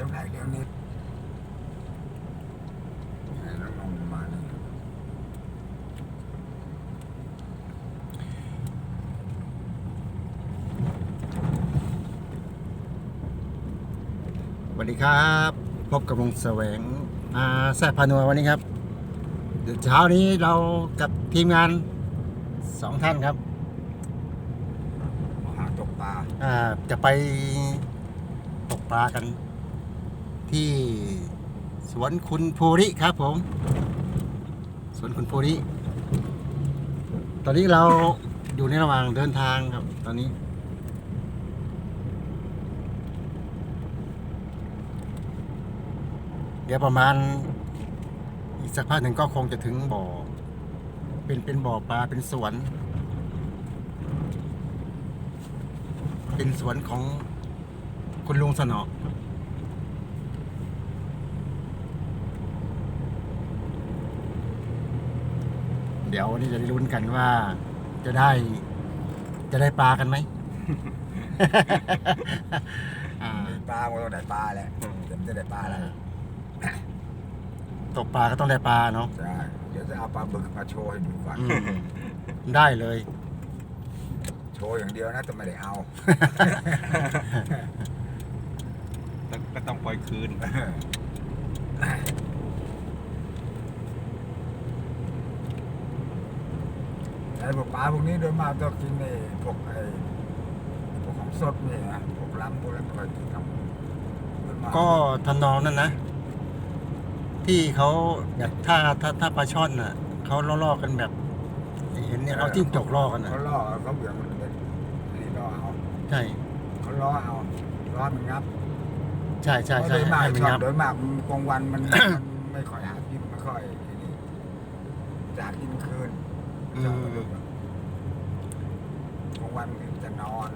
ลี้ยวไหนเลี้ยวนิดให้น้องนงมานี่สวัสดีครับ พบกับวงแสวงอาแซ่บพานัววันนี้ครับเดี๋ยวเช้านี้เรากับทีมงานสองท่านครับมาหาตกปลาอ่าจะไปตกปลากัน ที่สวนคุณภูริครับผม สวนคุณภูริ ตอนนี้เราอยู่ในระหว่างเดินทางครับ ตอนนี้ เดี๋ยวประมาณ อีกสักพักหนึ่งก็คงจะถึงบ่อ เป็นเป็นบ่อปลาเป็นสวน เป็นสวนของคุณลุงสนอ เดี๋ยววันนี้จะได้ลุ้นกันว่า จะได้ จะได้ปลากันไหม อ่ามีปลาก็ต้องได้ปลาแหละเดี๋ยวมันจะได้ปลาอะไรตกปลาก็ต้องได้ปลาเนาะใช่เดี๋ยวจะเอาปลาบึกมาโชว์ให้ดูก่อนอืมได้เลย โชว์อย่างเดียวนะแต่ไม่ได้เอา ก็ต้องปล่อยคืน ไอ้พวกปลาพวกนี้โดยมากต้องกินในพวกไอ้พวกของสดนี่นะพวกล้ำพวกอะไรไม่ค่อยกินครับโดยมาก็ทำนองนั้นนะ ที่เขาแบบถ้าถ้าถ้าปลาช่อนน่ะเขาล่อๆกันแบบเห็นเนี่ยเอาจิ้งจกล่อกันน่ะเขาล่อเขาเบี่ยงมันเป็นนี่ล่อเอาใช่เขาล้อเอาล้อมันงับใช่ใช่เพราะใช่โดยมากให้มันชองับบโดยมากมันกลางวันมัน มันไม่ค่อยหากินไม่ค่อยไอ้นี่จะหากินคืนอื ชอบมกระดูกอะกลางวันมันจะนอน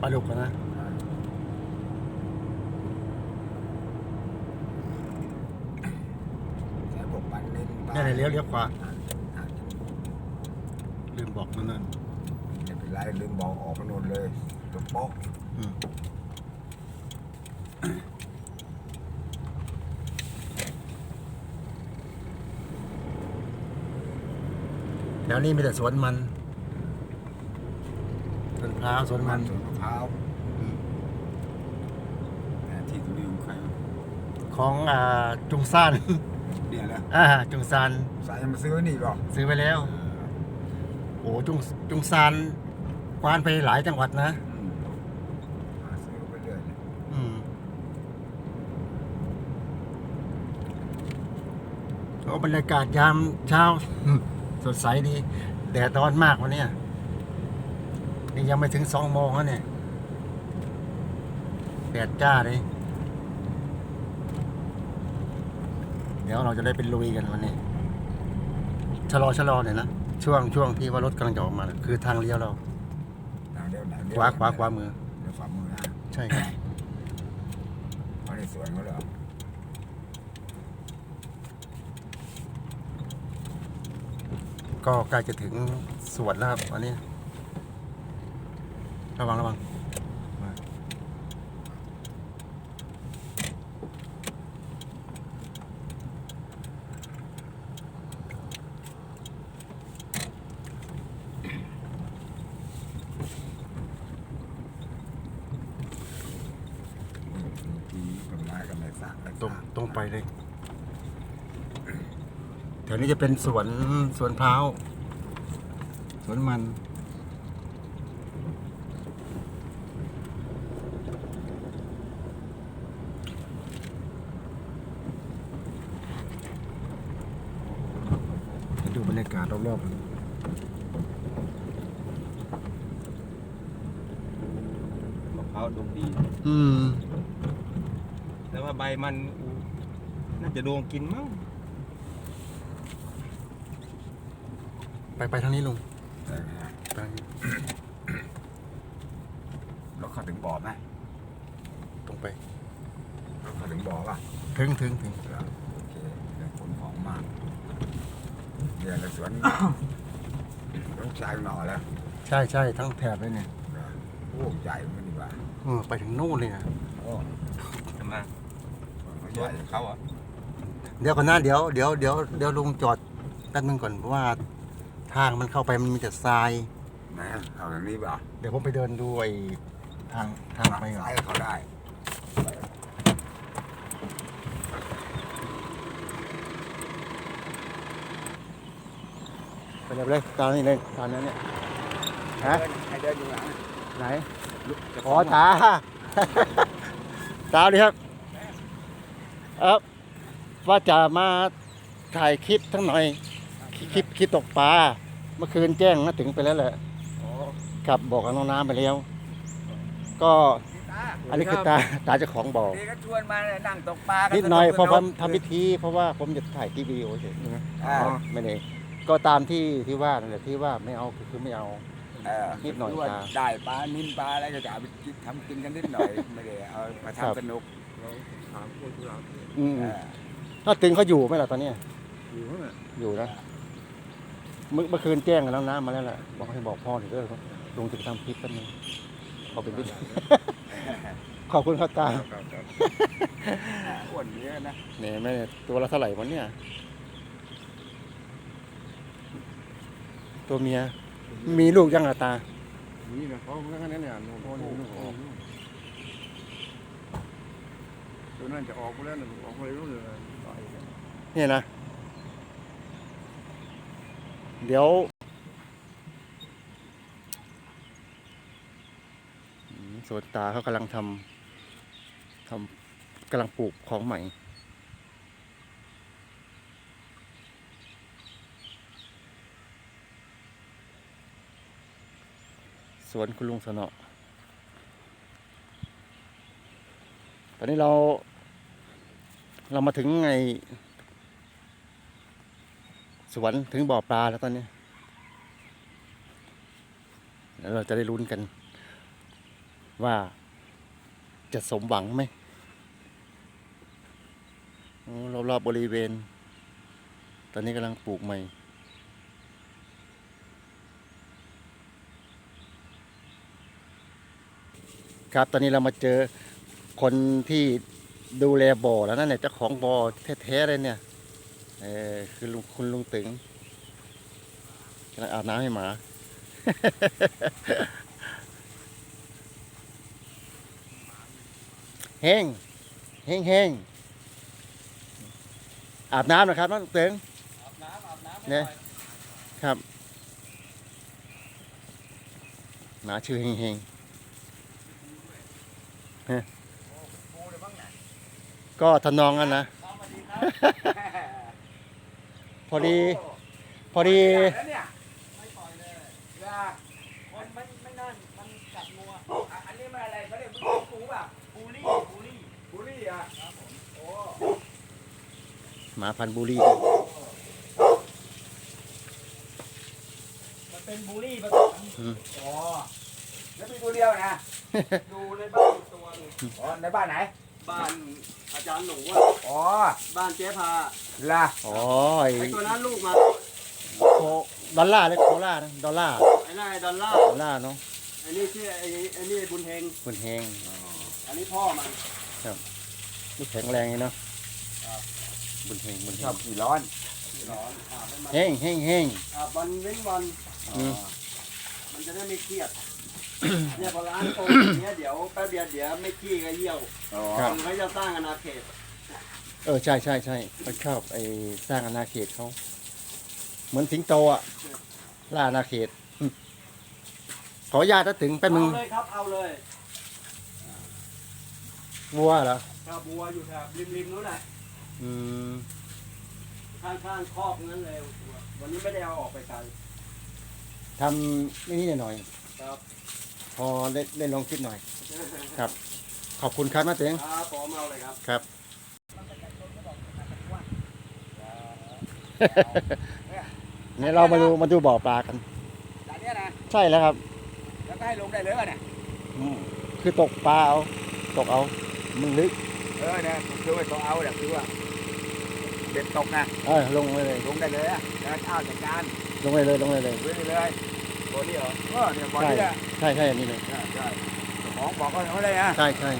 ปลาดุกอะนะแต่พวกปันนินปลาเนี่ยเลี้ยวเลี้ยวขวาอ่าอ่าลืมบอกนั่นนั่นไม่เป็นไรลืมบอกออกมาโน่นเลยตัวโป๊ะอืม แล้วนี่มีแต่สวนมันสวนพร้าวสวนมันสวนมะพร้าวอืมแต่ที่ตรงนี้ของใครวะของอ่าจุงซานเนี่ยแหละอ่าจุงซานสายมาซื้อนี่หรอซื้อไปแล้วโอ้จุงจุงซานกวานไปหลายจังหวัดนะอืมหาซื้อไปเรื่อยเลยอืมโอ้บรรยากาศยามเช้า สดใสดีแดดร้อนมากวันเนี้ยนี่ยังไม่ถึงสองโมงแล้วเนี่ยแดดจ้าเลยเดี๋ยวเราจะได้เป็นลุยกันวันนี้ชะลอชะลอเนี่ยนะช่วงช่วงที่ว่ารถกำลังจะออกมาน่ะคือทางเลี้ยวเราทางเดียวไหนขวาขวาขวามือเดี๋ยวขวามือนะใช่ครับเอาในสวนเขาเลยเหรอ ก็ใกล้จะถึงสวนแล้วครับอันนี้ ระวังระวังมา ทีต้นไม้ก็ไม่สร้างไม่ ตรง สร้าง ตรงไปเลยแถ วนี้จะเป็นสวนสวนพร้าวสวนมันเดี๋ยวดูบรรยากาศรอบๆมะพร้าวดกดี อืม แต่ว่าใบมันอู้น่าจะโดนกินมั้ง ไปไปทางนี้ลุงใช่ไหมฮะไปทางนี้รถเข้าถึงบ่อไหมตรงไปรถเข้าถึงบ่อป่ะถึงถึงถึงแล้วโอเคเรื่องขนของมากเนี่ยในสวนลูกชายหน่อแล้ว ใช่ใช่ทั้งแถบเลยเนี่ยโอ้ใหญ่มันดีกว่าเออไปถึงนู่นเลยนะโอ้จะมาเขาสใหวญ่นเขาเหรอะเดี๋ยวก่อนนะเดี๋ยวเดี๋ยวเดี๋ยวเดี๋ยวลุงจอดแป๊บนึงก่อนเพราะว่า ทางมันเข้าไปมันมีแต่ทรายนะเอาอย่างนี้เปล่าเดี๋ยวผมไปเดินดูไอ้ทางทางไปก่อนซ้ายเขาได้ไปเลยไปเลยตามนี้เลยตามนั้นเนี่ยฮะให้เดินอยู่หลังไหนอ๋อตาตาดิครับเออว่าจะมาถ่ายคลิปทั้งหน่อย คลิปคลิปคลิปตกปลาเมื่อคืนแจ้งนะถึงไปแล้วแหละอ๋อครับบอกกับน้องน้ำไปแล้ว ก็อันนี้คือตาตาเจ้าของบ่อดีก็ชวนมานั่งตกปลากันิดหน่อยสเพอผมสนุกทำพิธีเพราะว่าผมจะถ่ายคลิปวิดีโอเฉยๆนะอ่าไม่ได้ก็ตามที่ที่ว่านั่นแหละที่ว่าไม่เอาคือคือไม่เอาเออนิดหน่อยว่าตาได้ปลานิ่มปลาอะไรก็จะเอาไปกินทำกินกันนิดหน่อยไม่ได้เอามาครับทำสนุกเราถามคนที่เราอืมเออถ้าตึงเขาอยู่ไหมล่ะตอนเนี้ยอยู่นั่นแหละอยู่นะ เมื่อเมื่อคืนแจ้งกันแล้วนะมาแล้วแหละบอกให้บอกพ่อหน่อยเด้อลุงจะไปทำคลิปกันนึงขอเป็นพิธีขอบคุณครับตาครับครับอ้วนเยอะนะเนี่ยแม่ตัวละเท่าไหร่วันเนี่ยตัวเมีย มีลูกยังอะตานี่นะเขาแค่นั้นเนี่ยโน่นโน่นโน่นโน่นตัวนั้นจะออกไปแล้วนะออกไปรู้เลยไปกันเนี่ยนะ เดี๋ยวสวนตาเขากำลังทำทำกำลังปลูกของใหม่ สวนคุณลุงสนอตอนนี้เรา เรามาถึงไง สวนถึงบ่อปลาแล้วตอนนี้แล้วเราจะได้ลุ้นกัน ว่าจะสมหวังไหมรอบๆบริเวณ ตอนนี้กำลังปลูกใหม่ครับตอนนี้เรามาเจอคนที่ดูแลบ่อแล้วนั่นแหละเจ้าของบ่อแท้ๆเลยเนี่ย เออคือลุงคุณลุงตึงกำลังอาบน้ำให้หมา เฮงเฮงเฮงอาบน้ำนะครับน้องตึงอาบน้ำอาบน้ำเนี่ยครับหมาชื่อเฮงเฮงฮะก็ทำนองนั้นนะพ อดี พอดีแล้วเนี่ยไม่ปล่อยเลยนะคนไม่ไม่นั่นมันกัดงัวอะอันนี้มันอะไรเขาเรียกปูป่ะบูลลี่บูลลี่บุรี่อะโอ้หมาพันธุ์บุรีมันเป็นบูลลี่ผสมอ๋อแล้วมีตัวเดียวนะอยู่ในบ้านอีกตัวหนึงอ๋อในบ้านไหน บ้านอาจารย์หนูอะอ๋อบ้านเจ๊พาล่ะอ๋อไอไอ้ตัวนั้นลูกมาโคดอลลาร์เลยโคล่านะดอลลาร์ไอ้นั่นไอ้ดอลลาร์ดอลลาร์เนาะไอ้นี่ชื่อไอ้ไอ้นี่บุญเฮงคุณเฮงอันนี้พ่อมันลูกแข็งแรงเลยเนาะครับ บุญเฮงบุญเฮชอบงขี่ร้อนร้อนอาบให้มันเฮงเฮงเฮงอาบวันเว้นวันอืมมันจะได้ไม่เครียด เนี่ยพอร้านโตอย่างเงี้ยเดี๋ยวแป๊บเดียวเดี๋ยวไม่ขี้ก็เยี่ยวอ๋อมันก็จะสร้างอาณาเขตเออใช่ใช่ใช่เขาชอบไอสร้างอาณาเขตเขาเหมือนสิงโตอะล่าอาณาเขตอืมขออนุญาตถ้าถึงแป๊บนึงเอาเลยครับเอาเลยวัวเหรอครับบัวอยู่แถบริมๆนู้นแหละอืมข้างๆคอกนั้นเลย วันนี้ไม่ได้เอาออกไปไกลทำนี่หน่อยครับ พอเล่นเล่นลงคลิปหน่อยขอบคุณครับมาเต็งครับผมเอาเลยครับ ครับ เนี่ยเรามาดูมาดูบ่อปลากันแต่เนี้ยนะ ใช่แล้วครับ แล้วก็ให้ลงได้เลยป่ะเนี่ยอืมคือตกปลาเอาตกเอามึงลึกเออเนี่ยคือว่าต้องเอาเนี่ยคือว่าเด็ดตกนะ เออลงไปเลย ลงได้เลยอะแล้วเช้าจัดการลงไปเลยลงไปเลยไว้เลย ตัวนี้เหรอเออเนี่ยบอลนี่แหละใช่ใช่อันนี้เลย ใช่ใช่ของบอกก็เขาได้นะใช่ใช่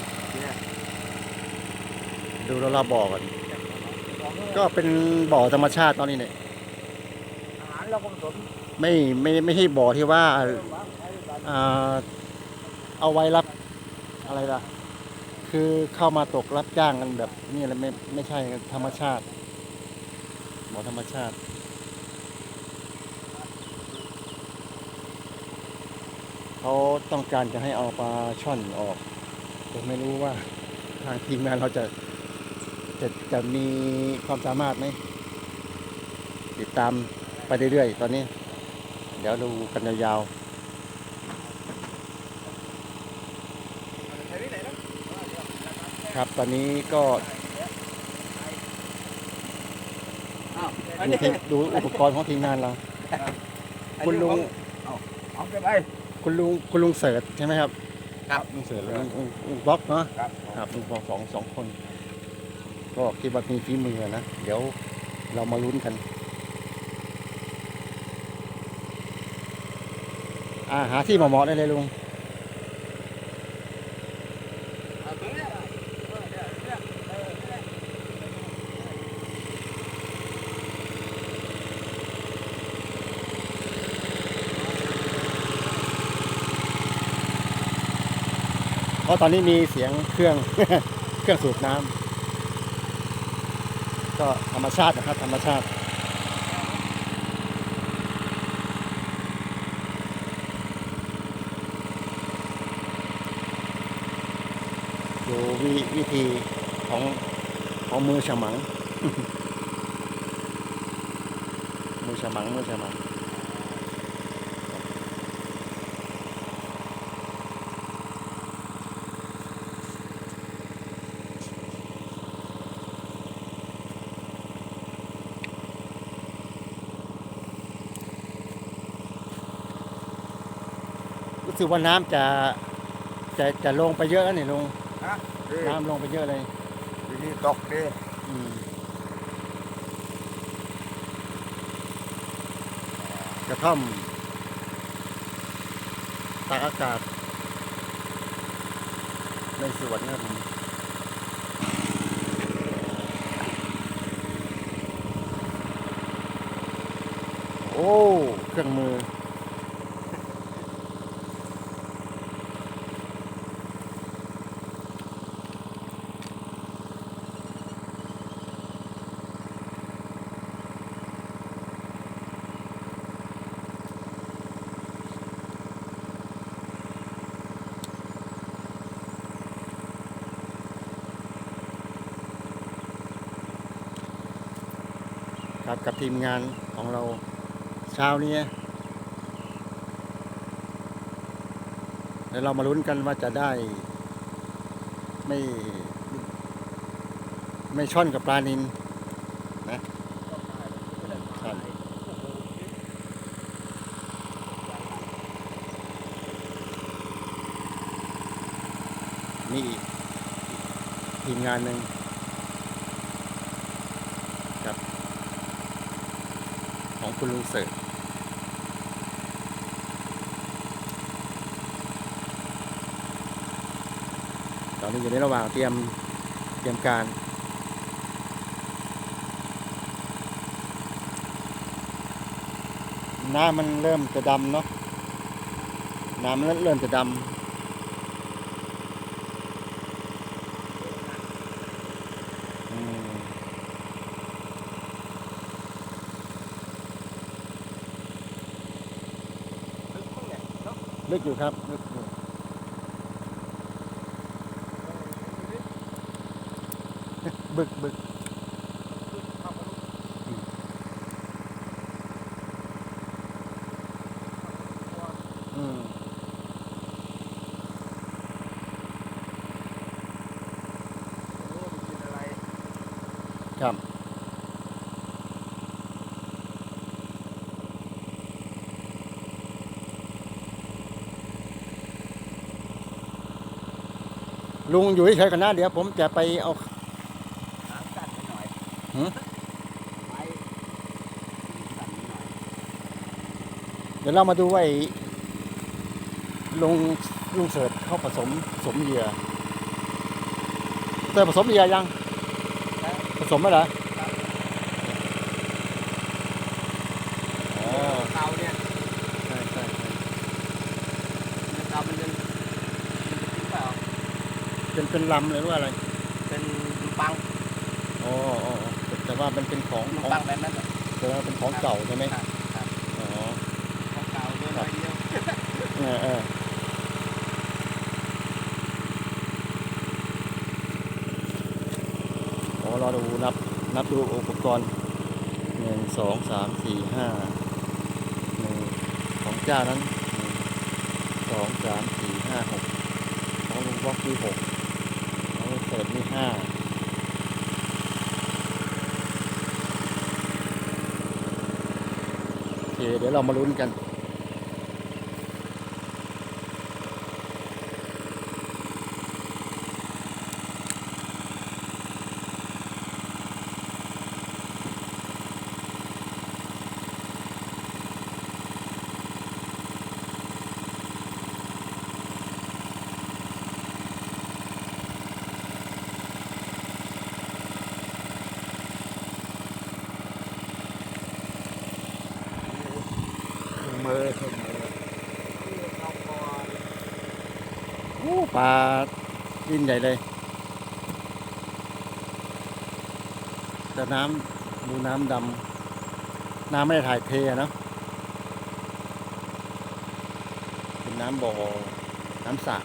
ดูแล้วเราบ่อกันก็เป็นบ่อธรรมชาติตอนนี้เนี่ยอาหารเราก็ผสมไม่ไม่ไม่ใช่บ่อที่ว่าอ่าเอาไว้รับอะไรล่ะ คือเข้ามาตกรับจ้างกันแบบนี่อะไรไม่ไม่ใช่ธรรมชาติบ่อธรรมชาติ เขาต้องการจะให้เอาปลาช่อนออก ผมไม่รู้ว่าทางทีมงานเราจะจะจะมีความสามารถไหมติดตามไปเรื่อยๆ ตอนนี้ เดี๋ยวดูกันยาวๆครับตอนนี้ก็อ้าวอันดูนี้ทีมดูอุปกรณ์ของทีมงานเรา คุณลุงเอาไปไป คุณลุงคุณลุงเสิร์ชใช่ไหมครับครับลุงเสิร์ชลุงลุงลุงบล็อกเนาะครับครับลุงบล็อกสองสองคน ก็คิดว่ามีฝีมือนะเดี๋ยวเรามาลุ้นกัน อ่าหาที่เหมาะๆได้เลยลุง เพราะตอนนี้มีเสียงเครื่องเครื่องสูบน้ำก็ธรรมชาตินะครับ ธรรมชาติดูวิวิธีของของมือฉมัง มือฉมังมือฉมัง รู้ สึกว่าน้ำจะจะจะลงไปเยอะแล้วนี่ลุงนะดีน้ำลงไปเยอะเลย ดีดีตกดีอืมกระท่อมตากอากาศ ในสวนครับผมโอ้ เครื่องมือ ครับกับทีมงานของเราเช้านี้เดี๋ยวเรามาลุ้นกันว่าจะได้ ไม่ ไม่ช่อนกับปลานินนะนี่อีกทีมงานหนึ่ง ของ คุณลุงเสิร์ชตอนนี้อยู่ในระหว่างเตรียมเตรียมการน้ำมันเริ่มจะดำเนาะน้ำเริ่มจะดำอืม ลึกอยู่ครับลึกอยู่บึกบึกอืม อะไร ครับ ลุงอยู่เฉยๆกันนะเดี๋ยวผมจะไปเอาน้ำกัดไปหน่อยหือไปกัดหน่อยเดี๋ยวเรามาดูว่าไอ้ลุงลุงเสิร์ชเข้าผสมผสมเหยื่อเตอร์ผสมเหยื่อยัง ผสมไหมเหรออ๋อ เตาเนี่ย ใช่ใช่ใช่ เตามันยังมันจะกินเปล่า เป็นเป็นลำเลยหรือว่าอะไรเป็นปังอ๋ออ๋ออ๋อแต่แต่ว่ามันเป็นของมันของปังแบบนั้นแหละแต่ว่าเป็นของเก่าใช่ไหมครับครับอ๋อของเก่าเดินหน่อยเดียวเออเออโอ้เราดูนับนับดูอุปกรณ์หนึ่งสองสามสี่ห้าหนึ่งของเจ้านั้นหนึ่งสองสามสี่ห้าหกของลุงวอกที่หกของลุง เปิดที่ห้าโอเคเดี๋ยวเรามาลุ้นกัน มือเครื่องมือ เอาก่อน โอ้ ปลาดินใหญ่เลย แต่น้ำดูน้ำดำ น้ำไม่ได้ถ่ายเทเนะ เป็นน้ำบ่อ น้ำสระ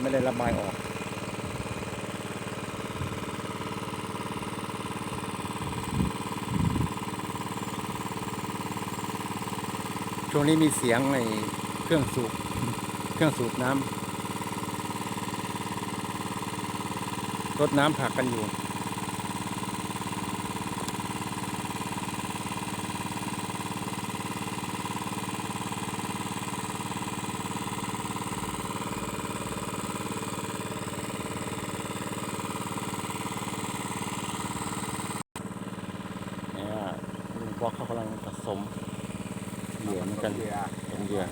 ไม่ได้ระบายออกช่วงนี้มีเสียงไอ้เครื่องสูบ เครื่องสูบน้ำรดน้ำผักกันอยู่ เนี่ยลุงบอกเขากำลังผสมเหยื่อเหมือนกันเหยื่อเป็นเหยื่อ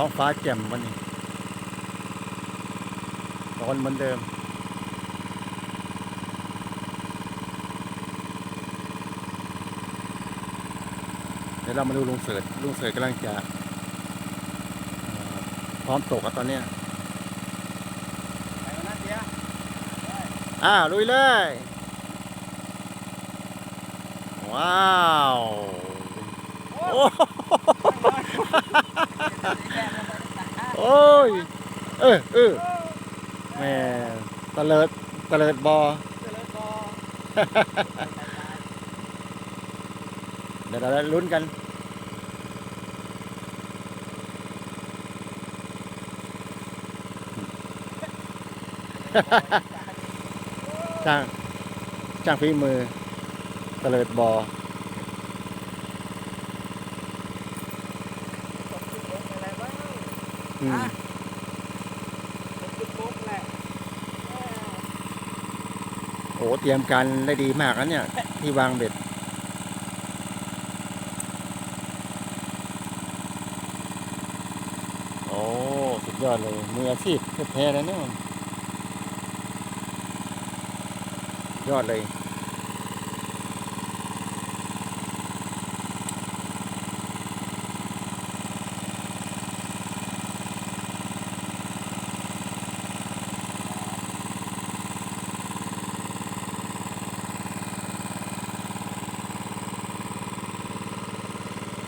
ท้องฟ้าแจ่มวันนี้ร้อนเหมือนเดิม เดี๋ยวเรามาดูลุงเสิร์ชลุงเสิร์ชกำลังจะพร้อมตกอะตอนเนี้ยไปก่อนนะเดี๋ยวอ่าลุยเลย ว้าว โอ้ โอ้ย เออเออแม่ตะเลิดตะเลิดบอเดี๋ยวเราลุ้นกัน จ้างจ้างฝีมือตะเลิดบอ อืมโอ้เตรียมการได้ดีมากนะเนี่ย ที่วางเบ็ดโอ้สุดยอดเลยมืออาชีพแท้ๆเลยเนี่ยยอดเลย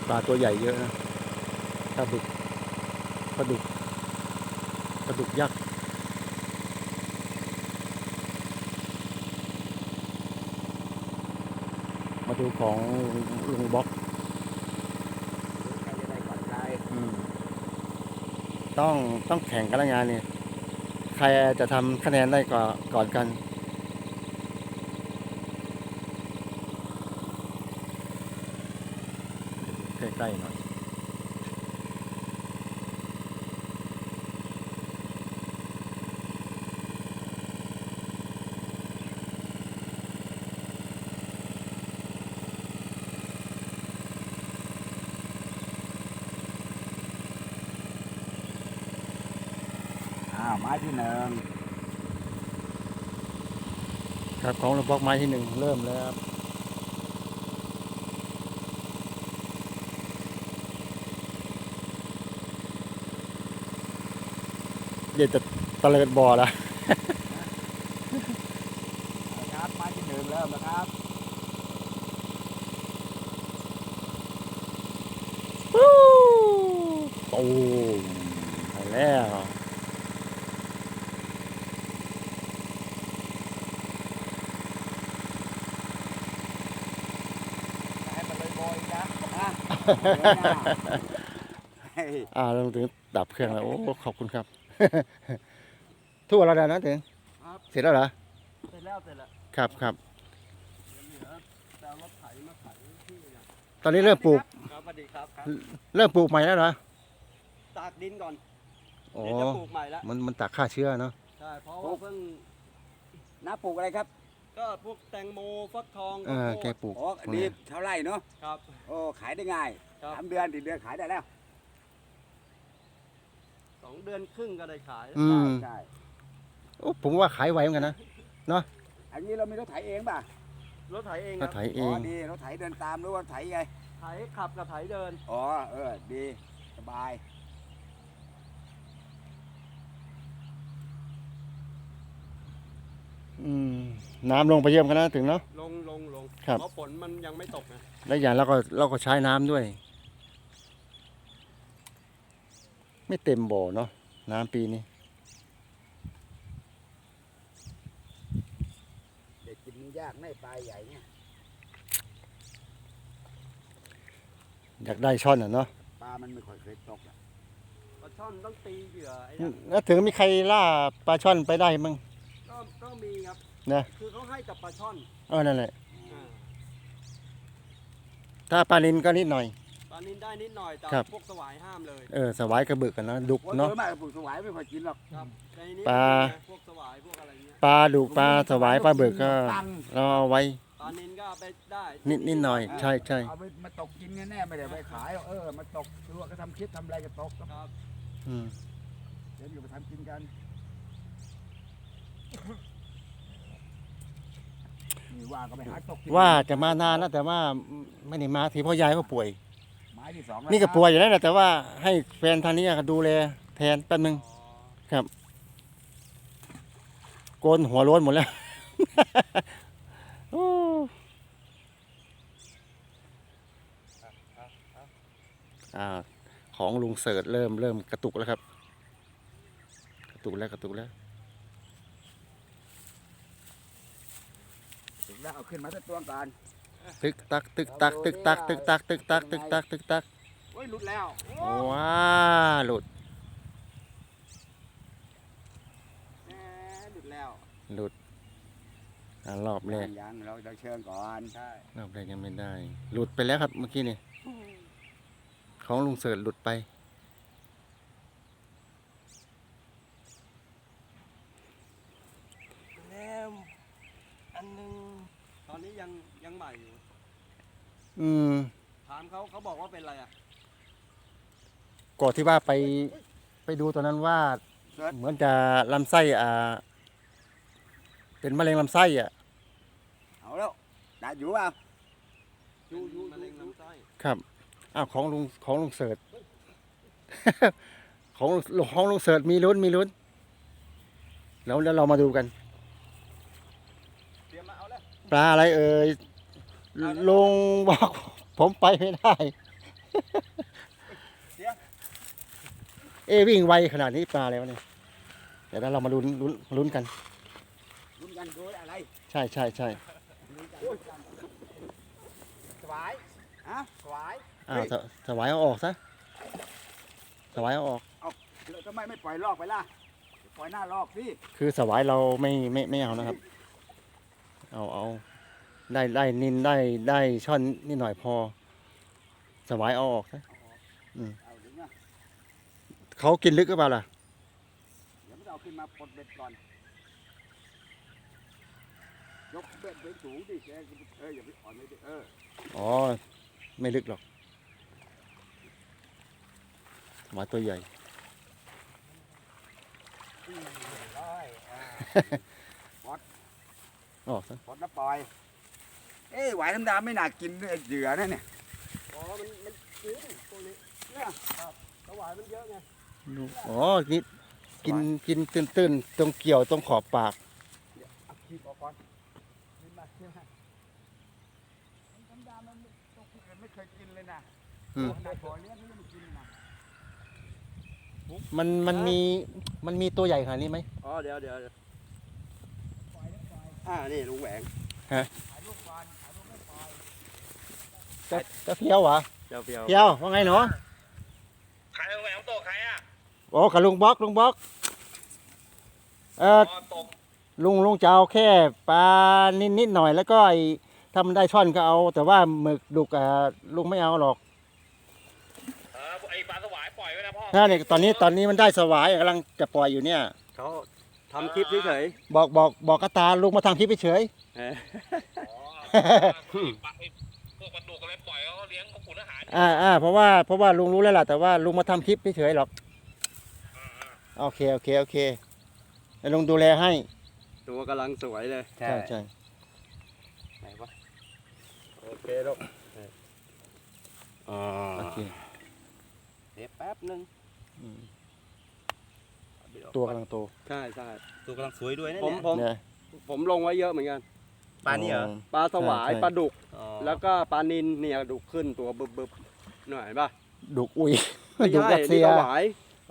ป ลาตัวใหญ่เยอะนะปลาดุกปลาดุกปลาดุกยักษ์มาดูของลุงบ็อกใครจะได้ก่อนใครอืมต้องต้องแข่งกันแล้วงานเนี่ยใครจะทำคะแนนได้ก่อนก่อนกัน ใกล้ๆหน่อย อ้าวไม้ที่หนึ่งครับของลุงบ็อกไม้ที่หนึ่งเริ่มแล้วครับเดี๋ยวจะตะเลิดบ่อละ ครับไม้ที่หนึ่งเริ่มแล้วครับ ตูมไปแล้ว ให้มันเลยบอยนะ อะเฮ้ยอ่าลงถึงดับเครื่องแล้ว โอ้ขอบคุณครับ ทั่วแล้วนะถึงครับ เสร็จแล้วเหรอ เสร็จแล้วเสร็จแล้วครับครับ เหลือแต่เอารถไถมาไถที่เนี่ยตอนนี้เริ่มปลูก ครับสวัสดีครับครับ เริ่มปลูกใหม่แล้วเหรอ ตากดินก่อนโอ้เดี๋ยวจะปลูกใหม่แล้วมันมันตักฆ่าเชื้อเนาะ ใช่ เพราะว่าเพิ่งน้าปลูกอะไรครับ ก็พวกแตงโมฟักทองเออแกปลูก โอ้ดีเท่าไรเนาะครับ โอ้ขายได้ง่ายครับ สามเดือนสี่เดือนขายได้แล้วสองเดือนครึ่งก็ได้ขายอืม ใช่โอ้ผมว่าขายไวเหมือนกันนะอันนี้เรามีรถไถเองป่ะรถไถเองคก็รับไถเออ๋อง ดีรถไถเดินตามหรือว่าไถไงไถขับกับไถเดิน อ๋อเออดีสบาย อืมน้ำลงไปเยี่ยมกันนะถึงเนาะ ลงลงลงครับ เพราะฝนมันยังไม่ตกนะและอย่างเราก็เราก็ใช้น้ำด้วย ไม่เต็มบ่อเนาะน้ำปีนี้ เด็กกินมันยากไม่ปลาใหญ่เนี่ยอยากได้ช่อนอะเนาะปลามันไม่ค่อยเคยตกอะปลาช่อนต้องตีเหยื่อไอ้นั่นแล้วถึงมีใครล่าปลาช่อนไปได้มั้ง ก็ก็มีครับ นะคือเขาให้กับปลาช่อนเออนั่นแหละ อ่าถ้าปลานินก็นิดหน่อย ปลานินได้นิดหน่อยแต่ครับ พวกสวายห้ามเลยเออสวายกระเบึกกันนะดุกโอ้เนาะ โดยมากปลูกสวายไม่ค่อยกินหรอกครับในนี้ปลา พวกสวายพวกอะไรเงี้ยปลาดุกปลาสวายปลาเบึกก็ตังเราเอาไว้ปลานินก็เอาไปได้นิดนิดหน่อย ใช่ใช่เอาไปมาตกกินแน่ๆไม่ได้ไปขายหรอกเออมาตกคือว่าก็ทำคลิปทำอะไรก็ตกครับอืมเดี๋ยวอยู่ไปทำกินกัน นี่ว่าก็ไปหาตกกินว่าจะมานานแล้วแต่ว่าไม่ได้มาทีเพราะยายก็ป่วย ไม้ที่สองแล้วนี่ก็ป่วยอยู่แล้วแหละแต่ว่าให้แฟนทางนี้ดูแลแทนแป๊บนึงอ๋อโกนหัวโล้นหมดแล้ว โอ้อ่าของลุงเสิร์ชเริ่มเริ่มกระตุกแล้วครับ กระตุกแล้วกระตุกแล้ว ถึง แล้วเอาขึ้นมาสักตัวก่อนตึกตักตึกตักตึกตักตึกตักตึกตักตึกตักตึกตักโอ้ยหลุดแล้วโอ้ว้าหลุดแหมหลุดแล้วหลุดอ่ารอบแรกยังเราเราเชิญก่อนใช่รอบแรกยังไม่ได้ หลุดไปแล้วครับเมื่อกี้นี่ของลุงเสิร์ชหลุดไป แล้วอันหนึงตอนนี้ยังยัง ใหม่อยู่อืมถามเขาเขาบอกว่าเป็นอะไรอะก่อนที่ว่าไปไปดูตอนนั้นว่า เหมือนจะลำไส้อ่า เป็นมะเร็งลำไส้อะ เอาแล้วได้อยู่เปล่ายูยูมะเร็งลำไส้ครับอ้าวของลุงของลุงเสิร์ช ของลุงของลุงเสิร์ชมีลุ้นมีลุ้นแล้วแล้วเรามาดูกัน เตรียมมาเอาแล้ว ปลาอะไรเอ่ย ลุงบอกผมไปไม่ได้ เอะวิ่งไวขนาดนี้ปลาอะไรวะเนี่ยเดี๋ยวเรามาลุ้นลุ้นลุ้นกัน ลุ้นกันโดยอะไร ใช่ใช่ใช่สวายฮะสวายอ้าวสสวายเอาออกซะสวายเอาออกแล้วทำไมไม่ปล่อยลอกไปล่ะ ปล่อยหน้าลอกสิ คือสวายเราไม่ไม่ไม่เอานะครับ เอาเอา ได้ได้นินได้ได้ช่อนนิดหน่อยพอ สวายเอาออกซะเอาถึงอะเขากินลึกหรือเปล่าล่ะเดี๋ยวมันเอาขึ้นมาปลดเบ็ดก่อน ยกเบ็ดไว้สูงดิแกเอออย่าไปอ่อนเลยดิเอออ๋อ ไม่ลึกหรอกหมาตัวใหญ่ได้อ่าออกซะ ปลดแล้วปล่อย เอ้ยหวายธรรมดาไม่น่ากินด้วยไอ้เหยื่อนั่นเนี่ยอ๋อ มัน มันซื้อพวกนี้เนี่ยครับสวายมันเยอะไงดูอ๋อนี่กินกินตื้นตื้นๆตรงเกี่ยวตรงขอบปากเอาคีบออกก่อนนี่มาใช่ไหมธรรมดามันไม่ต้องกินเลยไม่เคยกินเลยนะอืมขนาดบ่อเลี้ยงนี่ไม่กินนะมันมันมีมันมีตัวใหญ่ขนาดนี้ไหม อ๋อ เดี๋ยวเดี๋ยวเดี๋ยวอ่า นี่ลุงแหวงถ่ายรูปก่อนถ่ายรูปไม่ปล่อย จะจะเพียวเหรอเดี๋ยวเพียวเพียวว่าไงหนูใครเอาแหวนตกใครอะโอ้กับลุงบล็อกลุงบล็อกเอออ๋อตกลุงลุงจะเอาแค่ปลานิดนิดหน่อยแล้วก็ไอ้ถ้ามันได้ช่อนก็เอา แต่ว่าหมึกดุกอะลุงไม่เอาหรอกเออไอปลาสวายปล่อยไว้นะพ่อถ้าเนี่ยตอนนี้ตอนนี้มันได้สวายกำลังจะปล่อยอยู่เนี่ย เขาทำคลิปเฉยบอกบอกบอกกระตาลุงมาทำคลิปเฉยๆเอออ๋อปลาไอ้ พวกปลาดุกอะไรปล่อยเขาเลี้ยงเขาขุนอาหารอ่าอ่าเพราะว่าเพราะว่าลุงรู้แล้วล่ะแต่ว่าลุงมาทำคลิปเฉยๆหรอกโอเคโอเคโอเคเดี๋ยวลุงดูแลให้ ตัวกำลังสวยเลยใช่ใช่ไหนวะโอเคลูกอ่าโอเคเดี๋ยวแป๊บนึงอืมตัวกำลังโตใช่ใช่ตัวกำลังสวยด้วยนะผมผมเนี่ยผมลงไว้เยอะเหมือนกัน ปลานี่เหรอปลาสวายใช่ใช่ ปลาดุก อ๋อแล้วก็ปลานินเนี่ยดุกขึ้นตัวบึบบึบๆหน่อยป่ะดุอุ้ยไม่ดุใช่รัสเซีนี่ยสวาย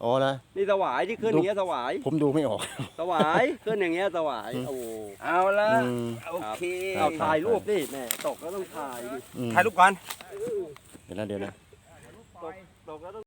อ๋อนะ นี่สวายที่ขึ้นอย่างเงี้ยสวาย ผมดูไม่ออก สวายขึ้นอย่างเงี้ยสวายอืม โอ้โหเอาละอืม โอเคเอาถ่ายรูปดิแม่ตกก็ต้องถ่ายดิอืมถ่ายรูปก่อน เดี๋ยวนะเดี๋ยวนะ ตกตกก็ต้อง